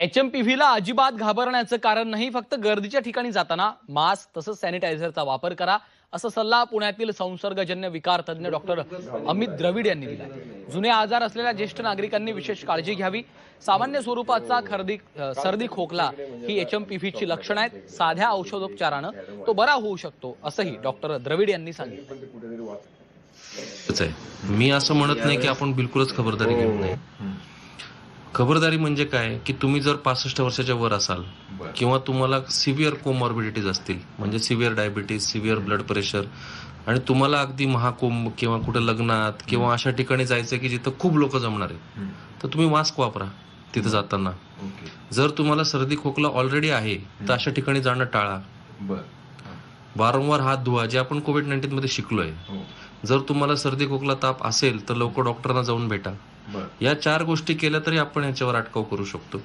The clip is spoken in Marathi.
एच एम पी व्हीला अजिबात घाबरण्याचं कारण नाही फक्त गर्दीच्या ठिकाणी जाताना मास्क तसंच सॅनिटायझरचा वापर करा असा सल्ला पुण्यातील संसर्गजन्य विकार तज्ज्ञ डॉक्टर अमित द्रविड यांनी दिला जुने आजार असलेल्या ज्येष्ठ नागरिकांनी विशेष काळजी घ्यावी. सामान्य स्वरूपाचा खर्दी सर्दी खोकला ही एच एम पी व्हीची लक्षणं आहेत. साध्या औषधोपचारानं तो बरा होऊ शकतो असंही डॉक्टर द्रविड यांनी सांगितलं. मी असं म्हणत नाही की आपण बिलकुलच खबरदारी घेऊ नये. खबरदारी म्हणजे काय? की तुम्ही जर पासष्ट वर्षाच्या वर असाल किंवा तुम्हाला सिव्हिअर कोमॉर्बिडिटीज असतील म्हणजे severe diabetes severe blood pressure आणि तुम्हाला अगदी महाकुंभ किंवा कुठं लग्नात किंवा अशा ठिकाणी जायचं की जिथं खूप लोक जमणार आहे तर तुम्ही मास्क वापरा तिथं जाताना. जर तुम्हाला सर्दी खोकला ऑलरेडी आहे तर अशा ठिकाणी जाणं टाळा. वारंवार हात धुवा जे आपण कोविड नाईन्टीन मध्ये शिकलोय. हो. जर तुम्हाला सर्दी खोकला ताप असेल तर लवकर डॉक्टरांना जाऊन भेटा. या चार गोष्टी केल्या तरी आपण याच्यावर अटकाव करू शकतो.